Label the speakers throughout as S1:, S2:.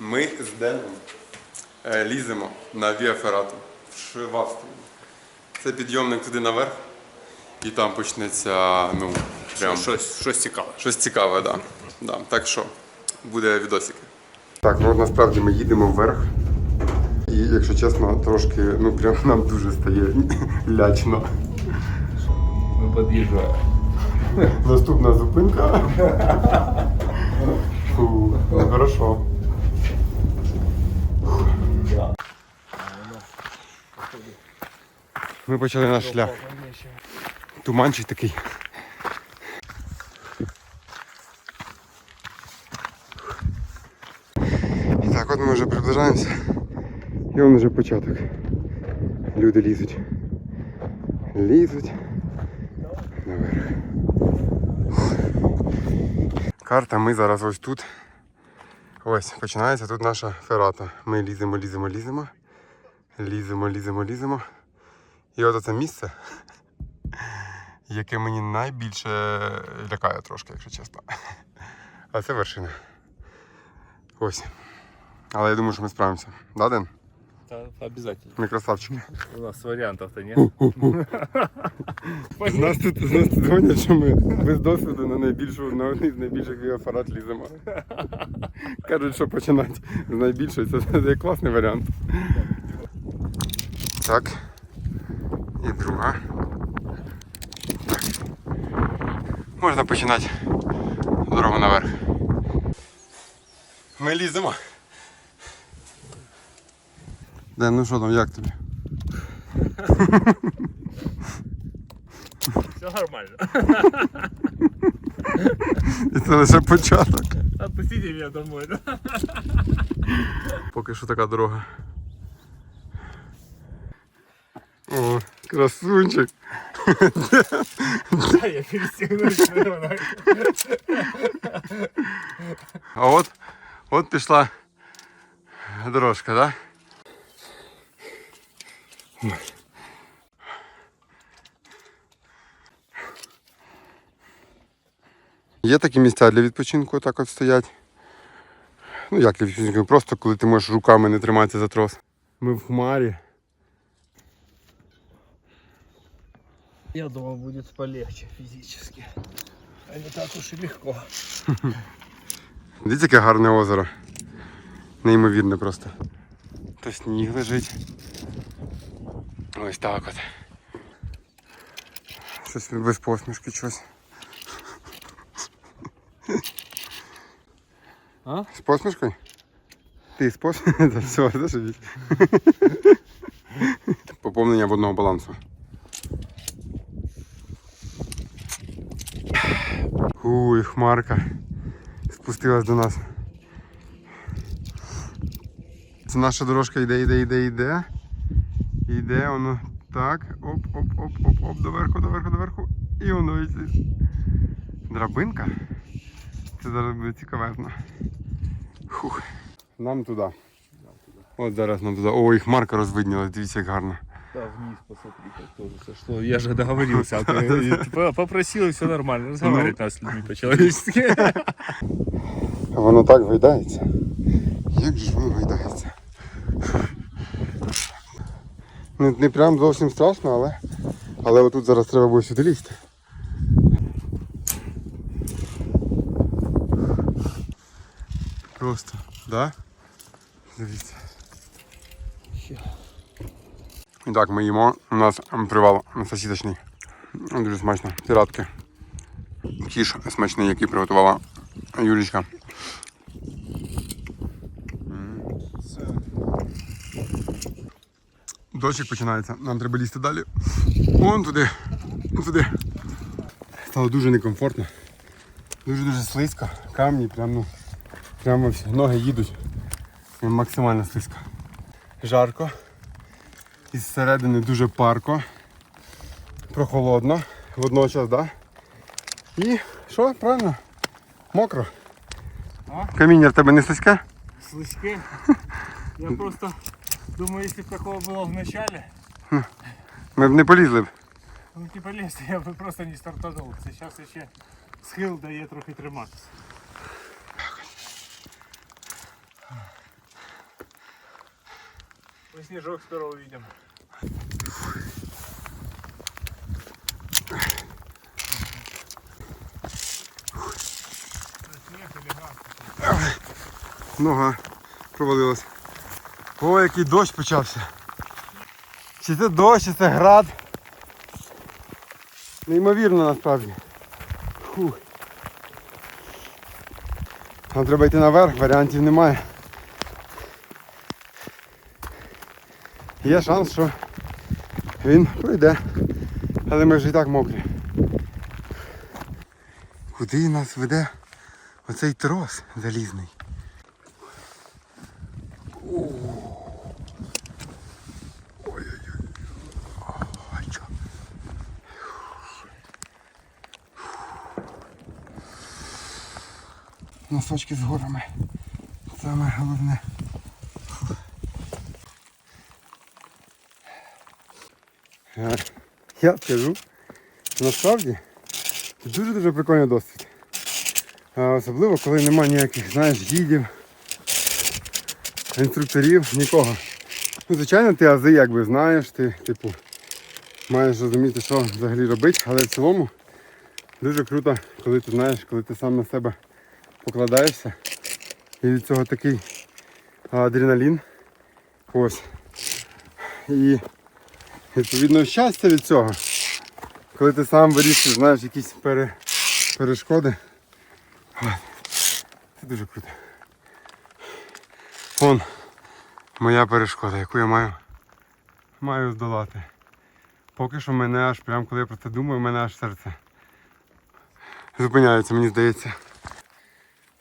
S1: Ми з Деном е, ліземо на Віаферату в Швавстрію. Це підйомник туди наверх, і там почнеться, ну, прям
S2: Щось, щось цікаве.
S1: щось цікаве, да. Да. Так що буде відосики. Так, ну насправді ми їдемо вверх. І якщо чесно, трошки, ну прям нам дуже стає лячно.
S2: Ми під'їжджаємо.
S1: Наступна зупинка. Фу, ну хорошо. Ми почали наш шлях. Туманчик такий. Так, от ми вже приближаємося. І он вже початок. Люди лізуть. Лізуть. Наверх. Карта, ми зараз ось тут. Ось, починається тут наша ферата. Ми ліземо, ліземо, ліземо. Ліземо, ліземо, ліземо. І от це місце, яке мені найбільше лякає трошки, якщо чесно. А це вершина. Ось. Але я думаю, що ми справимося. Да, Ден?
S2: Та обов'язково.
S1: Ми красавчики.
S2: У нас варіантів-то нет.
S1: З нас тут, з нас тут гонять, що ми без досвіду на найбільшу, на одний з найбільших віофарат ліземо. Кажуть, що починати з найбільшої, це, це класний варіант. Так. І друга. Так. Можна починати дорогу наверх. Ми ліземо. Ден, ну що там, як тобі?
S2: Все нормально.
S1: І це лише початок.
S2: Отпустите меня домой.
S1: Поки що така дорога. О, красунчик.
S2: Да, я перестегну.
S1: А от, от пішла дорожка, так? Да? Є такі місця для відпочинку, так от стоять. Ну як для відпочинку, просто коли ти можеш руками не триматися за трос. Ми в хмарі.
S2: Я думал, будет полегче физически. А не так уж и легко.
S1: Дивіться, яке гарне озеро. Неймовірне просто. То сніг лежить. Ось так от. Щось без посмішки щось.
S2: А?
S1: З посмішкою? Ти з посмішкою? Та все, зашибіть. Поповнення водного балансу. Уй, хмарка спустилась до нас. Це наша дорожка йде, йде, йде, йде. Йде воно так. Оп, оп, оп, оп, оп, доверху, доверху, доверху. І воно йде. Драбинка. Це зараз буде цікаверно. Фух. Нам туди. От зараз нам туди. Ой, хмарка розвиднілась, дивіться, як гарно.
S2: Да, вниз посмотри, как тоже все шло. Я же договорился, а ты типа, попросил и все нормально. Разговаривать надо с людьми по-человечески.
S1: Воно так гойдається. Як же ж воно гойдається? Не, не прям зовсім страшно, але. Але отут зараз треба буде сюди лізти. Просто, да? Дивіться. І так, ми їмо. У нас привал сосісочний. Дуже смачно. Піратки. Кіш смачний, який приготувала Юлічка. Дощик починається, нам треба лізти далі. Вон туди, туди. Стало дуже некомфортно. Дуже-дуже слизько. Камні, прям, ну, прямо всі ноги їдуть. Максимально слизько. Жарко І зсередини дуже парко. Прохолодно. Водночас, так? Да? І що, правильно? Мокро.
S2: А?
S1: Каміння в тебе не слизьке?
S2: Слышки? Я просто думаю, если бы такого было в начале,
S1: Ми б не полізли б.
S2: ну типа лезть, я бы просто не стартанул. Сейчас ще схил дає трохи триматися. Мы снежок скоро увидим.
S1: Нога провалилась. О, який дощ почався. Чи це дощ, чи це град. Неймовірно насправді. Фух. Нам треба йти наверх, варіантів немає. Є шанс, що він пройде. Але ми вже і так мокрі. Куди нас веде оцей трос залізний? Носочки з горами. Саме головне. Я скажу, насправді дуже-дуже прикольний досвід. Особливо, коли немає ніяких, знаєш, гідів, інструкторів, нікого. Ну, звичайно, ти ази якби знаєш, ти, типу, маєш розуміти, що взагалі робити, але в цілому дуже круто, коли ти знаєш, коли ти сам на себе покладаєшся. І від цього такий адреналін. Ось. І відповідно щастя від цього. Коли ти сам вирішуєш, знаєш, якісь пере, перешкоди. Це дуже круто. Вон моя перешкода, яку я маю, маю здолати. Поки що мене аж, прям коли я про це думаю, мене аж серце зупиняється, мені здається.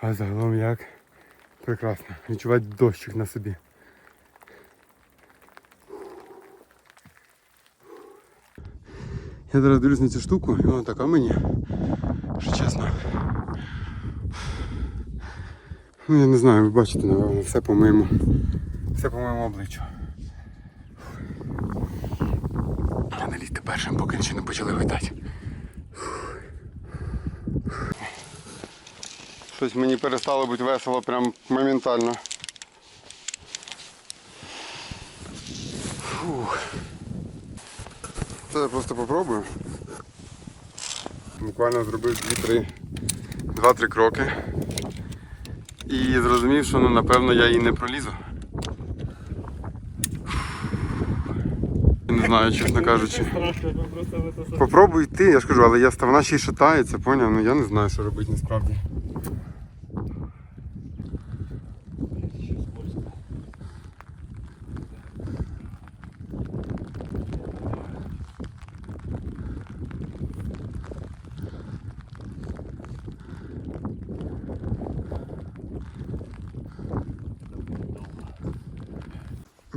S1: А загалом як прекрасно. Відчувати дощик на собі. Я зараз дивлюсь на цю штуку, і вона така мені, що чесно. Ну я не знаю, ви бачите, напевно, все по моєму. Все по моєму обличчю. Я не лізти першим, поки ще не почали летати. Щось мені перестало бути весело прям моментально. Це я просто попробую. Буквально зробив 2-3 2-3 кроки. І зрозумів, що ну, напевно я її не пролізу. Не знаю, чесно кажучи. Попробуй йти, я ж кажу, але я вона ще й шатається, поняв? Ну я не знаю, що робити насправді.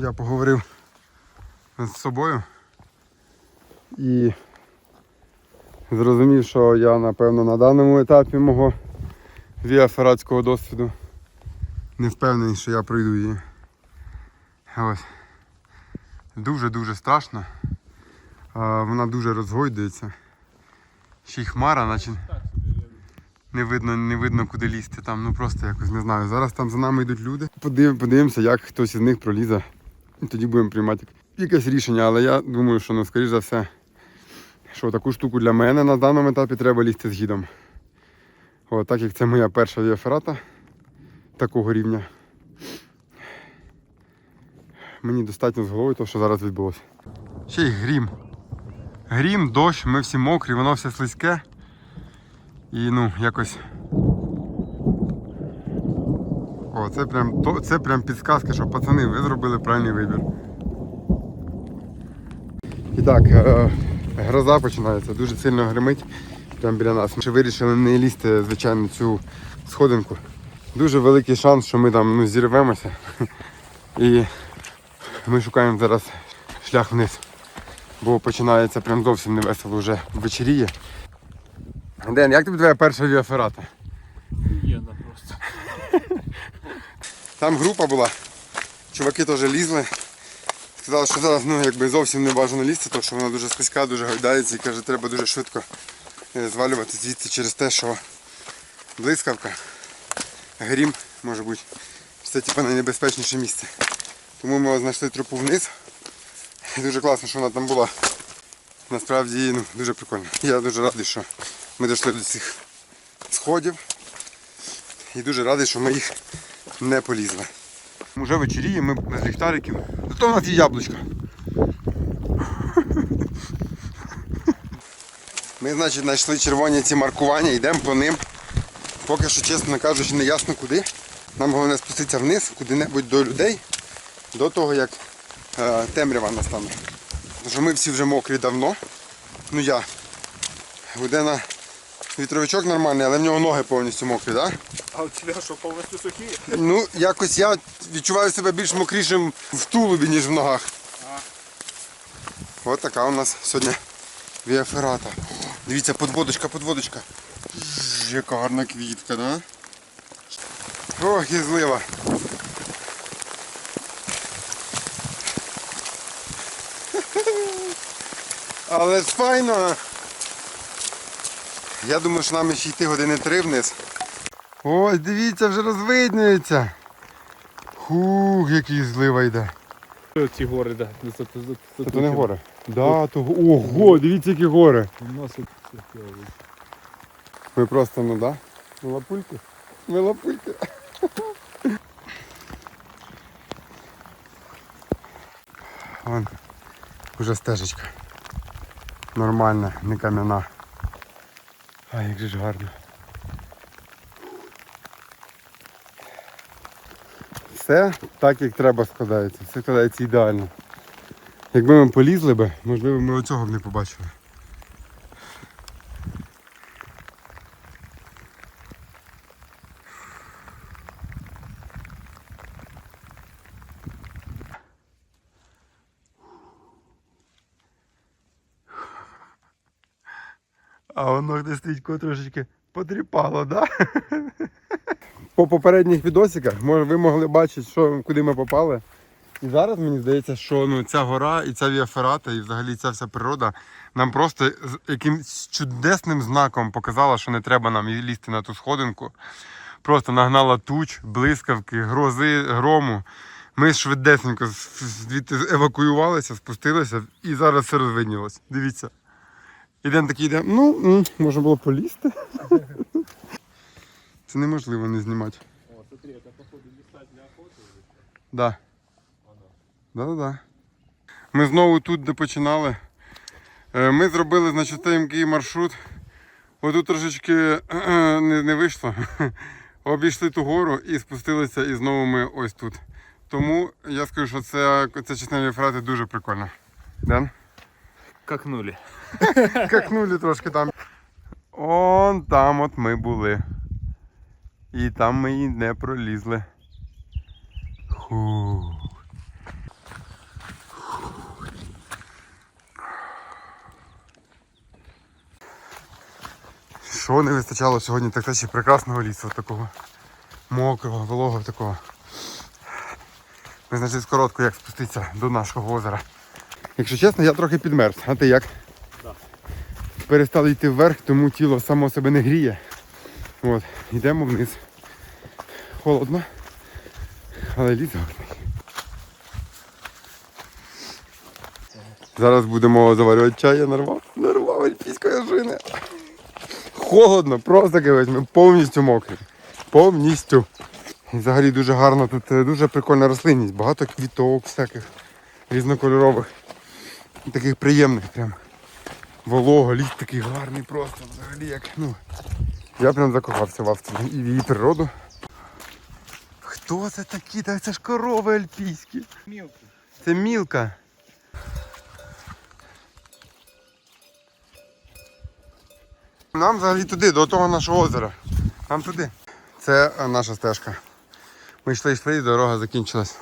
S1: Я поговорив з собою і зрозумів, що я напевно на даному етапі мого віафератського досвіду не впевнений, що я пройду її. Ось. Дуже-дуже страшно. Вона дуже розгойдується. Ще й хмара, наче не видно, не видно куди лізти там, ну просто якось не знаю. Зараз там за нами йдуть люди. Подивимося, як хтось із них пролізе. Тоді будемо приймати якесь рішення, але я думаю, що ну, скоріш за все, що таку штуку для мене на даному етапі треба лізти з гідом. О, так як це моя перша віаферата такого рівня. Мені достатньо з головою того, що зараз відбулося. Ще й грім. Грім, дощ, ми всі мокрі, воно все слизьке. І ну, якось. О, це прям, то, це прям підсказка, що пацани, ви зробили правильний вибір. І так, е, гроза починається, дуже сильно гримить прямо біля нас. Ми ще вирішили не лізти, звичайно, цю сходинку. Дуже великий шанс, що ми там ну, зірвемося. І ми шукаємо зараз шлях вниз. Бо починається прям зовсім невесело вже вечеріє. Ден, як тобі твоя перша віаферата?
S2: Просто.
S1: Там група була, чуваки теж лізли. Сказали, що зараз ну, якби зовсім не бажано лізти, тому що вона дуже слизька, дуже гойдається і каже, треба дуже швидко е, звалювати звідси через те, що блискавка, грім може бути. Це типу найнебезпечніше місце. Тому ми знайшли тропу вниз. І дуже класно, що вона там була. Насправді ну, дуже прикольно. Я дуже радий, що ми дійшли до цих сходів. І дуже радий, що ми їх не полізли. Уже вечоріє, ми без ліхтариків. Зато в нас є яблучка. Ми, значить, знайшли червоні ці маркування, йдемо по ним. Поки що, чесно кажучи, не ясно куди. Нам головне спуститися вниз, куди-небудь до людей, до того, як е, темрява настане. Тому що ми всі вже мокрі давно. Ну я. Будена вітровичок нормальний, але в нього ноги повністю мокрі, так?
S2: А у тебя что, полностью сухие?
S1: Ну, якось я відчуваю себе більш мокрішим в тулубі, ніж в ногах. Ось така у нас сьогодні віаферата. Дивіться, подводочка, подводочка. Яка гарна квітка, да? Ох, і злива. Але ж файно. Я думаю, що нам ще йти години три вниз. Ось, дивіться, вже розвиднюється. Хух, який злива йде.
S2: Ці гори, да. Це, це, це,
S1: Це не гори. Да, то... Ого, дивіться, які гори.
S2: У нас
S1: Ми просто, ну да. Ми лапульки. Ми лапульки. Вон уже стежечка. Нормальна, не кам'яна. А як же ж гарно. Все так, як треба складається. Все складається ідеально. Якби ми полізли би, можливо, ми оцього б не побачили. А воно де стоїть трошечки потріпало, да? По попередніх відосиках ви могли бачити, що, куди ми попали. І зараз мені здається, що ну, ця гора і ця віаферата, і взагалі ця вся природа нам просто якимсь чудесним знаком показала, що не треба нам лізти на ту сходинку. Просто нагнала туч, блискавки, грози, грому. Ми швидесенько евакуювалися, спустилися і зараз все розвиднілось. Дивіться. Ідемо такий йде. Ну, м, можна було полізти. Це неможливо не знімати.
S2: О, смотри, это походу леса для охоты.
S1: Да. Да-да-да. Ми знову тут, де починали. Е, Ми зробили, значить, такий маршрут. Отут трошечки е, не, не вийшло. Обійшли ту гору і спустилися, і знову ми ось тут. Тому я скажу, що це, ця частина фрати дуже прикольна. Ден?
S2: Какнули.
S1: Какнули трошки там. Он там от ми були. І там ми і не пролізли. Фу. Що не вистачало сьогодні, так ще прекрасного лісу такого. Мокрого, вологого такого. Ми знайшли скоротку, як спуститися до нашого озера. Якщо чесно, я трохи підмерз. А ти як? перестали йти вверх, тому тіло само себе не гріє. От, йдемо вниз. Холодно, але ліс гарний. Зараз будемо заварювати чай, я нарвав. Нарвав альпійської жини. Холодно, просто кивець, ми повністю мокрі. Повністю. І взагалі дуже гарно, тут дуже прикольна рослинність, багато квіток всяких різнокольорових. Таких приємних прям волого, ліс такий гарний просто взагалі як. Ну, я прям закохався в Австрію і в її природу. Хто це такі? Так це ж корови альпійські.
S2: Мелкий.
S1: Це мілка. Нам взагалі туди, до того нашого озера. Нам туди. Це е, наша стежка. Ми йшли, йшли і дорога закінчилась.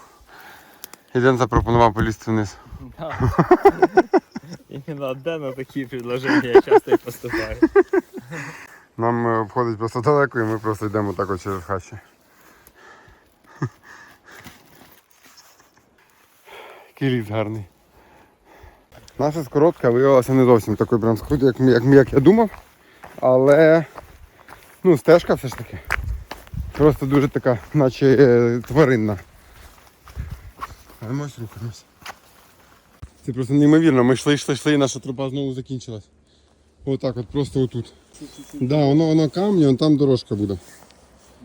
S1: Іден запропонував полізти вниз.
S2: Да. Именно от Дэна такие предложения часто и поступают.
S1: Нам е, обходить просто далеко і ми просто йдемо так от через хащі. Який гарний. Наша скоротка виявилася не зовсім такою прям скрутою, як, як, як я думав. Але ну, стежка все ж таки. Просто дуже така, наче е, тваринна. А можеш рухатись. Це просто неймовірно. Ми йшли, йшли, йшли, і наша тропа знову закінчилась. Отак от, просто отут. Да, воно, воно камні, вон там дорожка буде.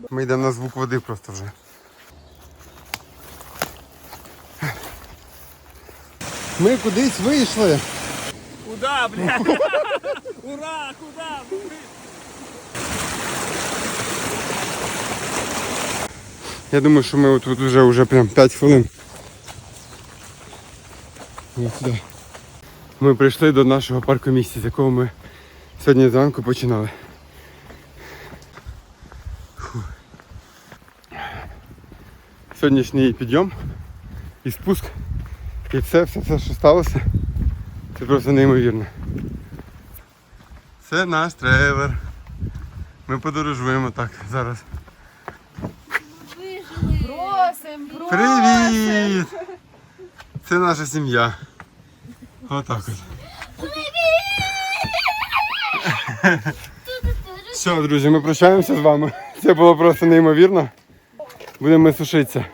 S1: Ми йдемо на звук води просто вже. Ми кудись вийшли.
S2: Куда, бля? Ура, куда?
S1: Я думаю, що ми тут вже, вже прям 5 хвилин. Сюди. Ми прийшли до нашого парку місця, з якого ми сьогодні зранку починали. Фу. Сьогоднішній підйом і спуск. І це все, все, що сталося, це просто неймовірно. Це наш трейлер. Ми подорожуємо так зараз.
S3: Просим, просим.
S1: Привіт! Це наша сім'я. Отак от. Все, друзі, ми прощаємося з вами. Це було просто неймовірно. Будемо сушитися.